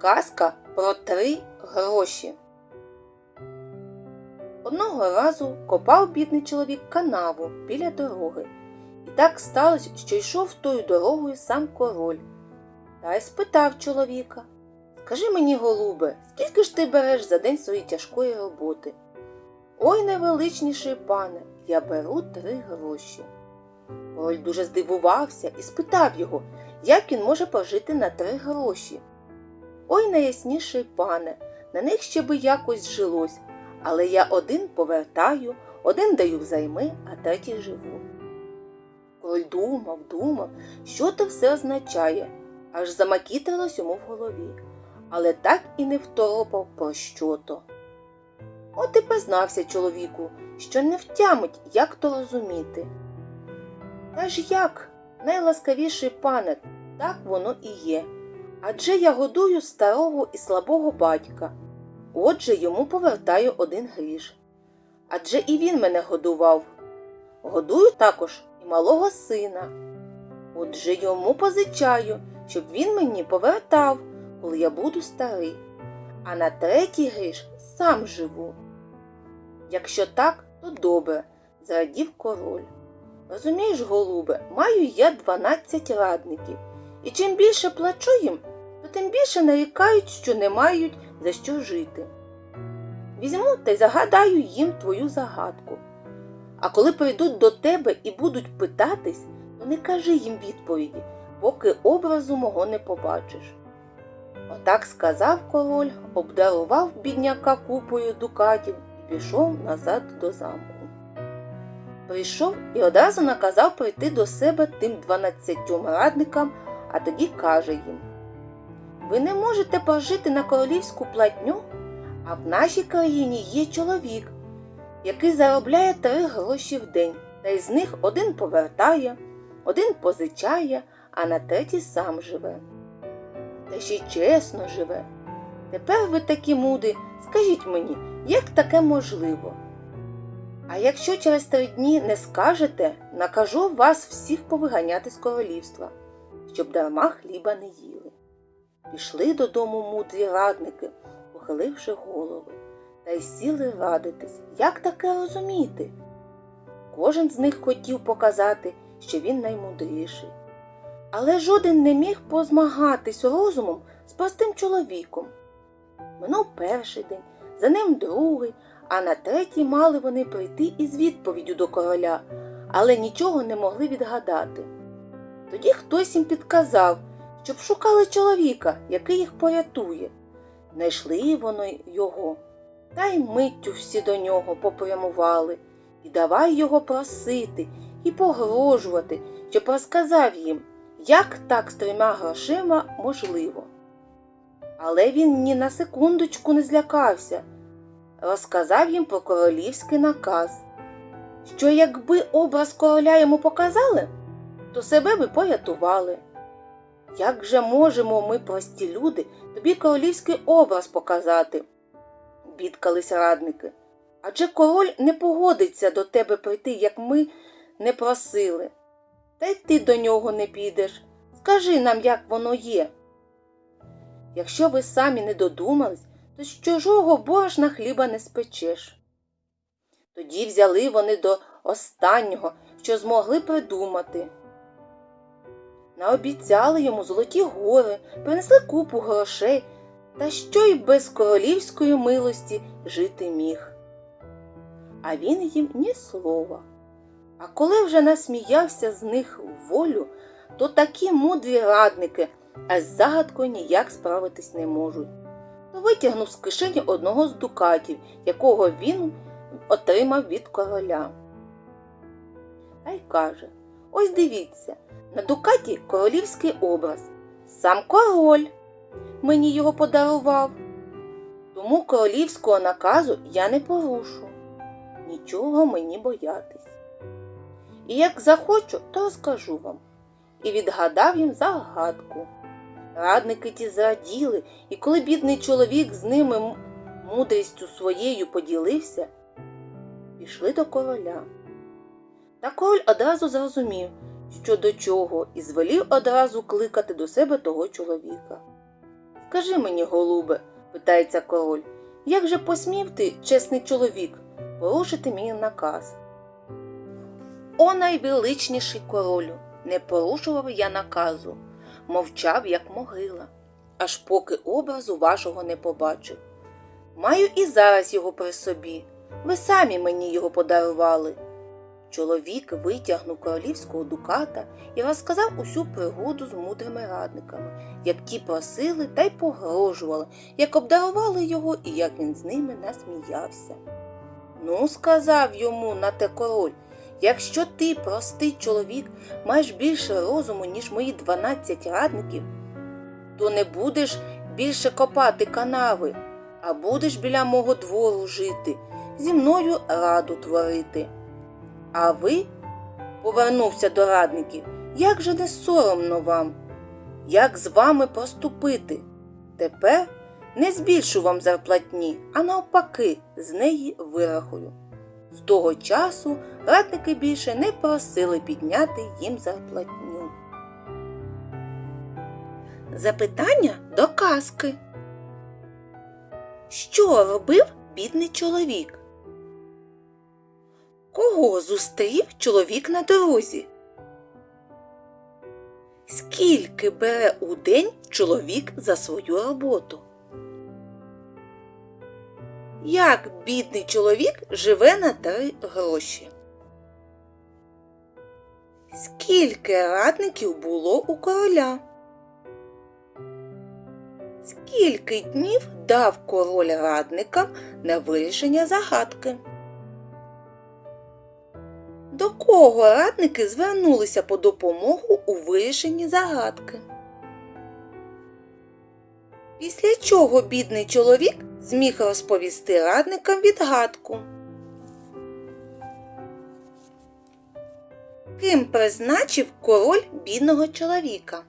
Казка про три гроші. Одного разу копав бідний чоловік канаву біля дороги. І так сталося, що йшов тою дорогою сам король. Та й спитав чоловіка Скажи мені, голубе, скільки ж ти береш за день своєї тяжкої роботи? Ой, найвеличніший пане, я беру три гроші. Король дуже здивувався і спитав його, як він може пожити на три гроші. Ой, найясніший пане, на них ще би якось жилось, але я один повертаю, один даю взайми, а третій живу. Король думав, думав, що то все означає, аж замакітрилось йому в голові, але так і не второпав про що то. От і признався чоловіку, що не втямить, як то розуміти. Та ж як, найласкавіший пане, так воно і є. Адже я годую старого і слабого батька. Отже йому повертаю один гріш. Адже і він мене годував. Годую також і малого сина. Отже йому позичаю, щоб він мені повертав, коли я буду старий. А на третій гріш сам живу. Якщо так, то добре, зрадів король. Розумієш, голубе, маю я дванадцять радників, і чим більше плачу їм, то тим більше нарікають, що не мають за що жити. Візьму та й загадаю їм твою загадку. А коли прийдуть до тебе і будуть питатись, то не кажи їм відповіді, поки образу мого не побачиш. Отак сказав король, обдарував бідняка купою дукатів і пішов назад до замку. Прийшов і одразу наказав прийти до себе тим дванадцятьом радникам, а тоді каже їм Ви не можете прожити на королівську платню, а в нашій країні є чоловік, який заробляє три гроші в день, та із них один повертає, один позичає, а на третій сам живе. Та ще й чесно живе. Тепер ви такі муди, скажіть мені, як таке можливо? А якщо через три дні не скажете, накажу вас всіх повиганяти з королівства, щоб дарма хліба не їли. Пішли додому мудрі радники, похиливши голови, та й сіли радитись, як таке розуміти. Кожен з них хотів показати, що він наймудріший. Але жоден не міг позмагатись розумом з простим чоловіком. Минув перший день, за ним другий, а на третій мали вони прийти із відповіддю до короля, але нічого не могли відгадати. Тоді хтось їм підказав, щоб шукали чоловіка, який їх порятує. Знайшли вони його, та й миттю всі до нього попрямували, і давай його просити і погрожувати, щоб розказав їм, як так з трьома грошима можливо. Але він ні на секундочку не злякався розказав їм про королівський наказ, що якби образ короля йому показали, то себе би порятували. Як же можемо ми, прості люди, тобі королівський образ показати? бідкались радники. Адже король не погодиться до тебе прийти, як ми не просили. Та й ти до нього не підеш. Скажи нам, як воно є. Якщо ви самі не додумались, то з чужого борошна хліба не спечеш. Тоді взяли вони до останнього, що змогли придумати. Наобіцяли йому золоті гори, принесли купу грошей, та що й без королівської милості жити міг. А він їм ні слова. А коли вже насміявся з них волю, то такі мудрі радники, а з загадкою ніяк справитись не можуть то витягнув з кишені одного з дукатів, якого він отримав від короля. Та й каже Ось дивіться, на дукаті королівський образ. Сам король мені його подарував. Тому королівського наказу я не порушу. Нічого мені боятись. І як захочу, то розкажу вам. І відгадав їм загадку. Радники ті зраділи, і коли бідний чоловік з ними мудрістю своєю поділився, пішли до короля. Та король одразу зрозумів, що до чого, і звелів одразу кликати до себе того чоловіка. Скажи мені, голубе, питається король, як же посмів ти, чесний чоловік, порушити мій наказ? О найвеличніший королю, не порушував я наказу, мовчав, як могила, аж поки образу вашого не побачив. Маю і зараз його при собі. Ви самі мені його подарували. Чоловік витягнув королівського дуката і розказав усю пригоду з мудрими радниками, як ті просили та й погрожували, як обдарували його і як він з ними насміявся. Ну, сказав йому на те король, якщо ти, простий чоловік, маєш більше розуму, ніж мої дванадцять радників, то не будеш більше копати канави, а будеш біля мого двору жити, зі мною раду творити. А ви, повернувся до радників, як же не соромно вам? Як з вами поступити? Тепер не збільшу вам зарплатні, а навпаки, з неї вирахую. З того часу радники більше не просили підняти їм зарплатню. Запитання до казки. Що робив бідний чоловік? Кого зустрів чоловік на дорозі? Скільки бере у день чоловік за свою роботу? Як бідний чоловік живе на три гроші? Скільки радників було у короля? Скільки днів дав король радникам на вирішення загадки? До кого радники звернулися по допомогу у вирішенні загадки? Після чого бідний чоловік зміг розповісти радникам відгадку? Ким призначив король бідного чоловіка?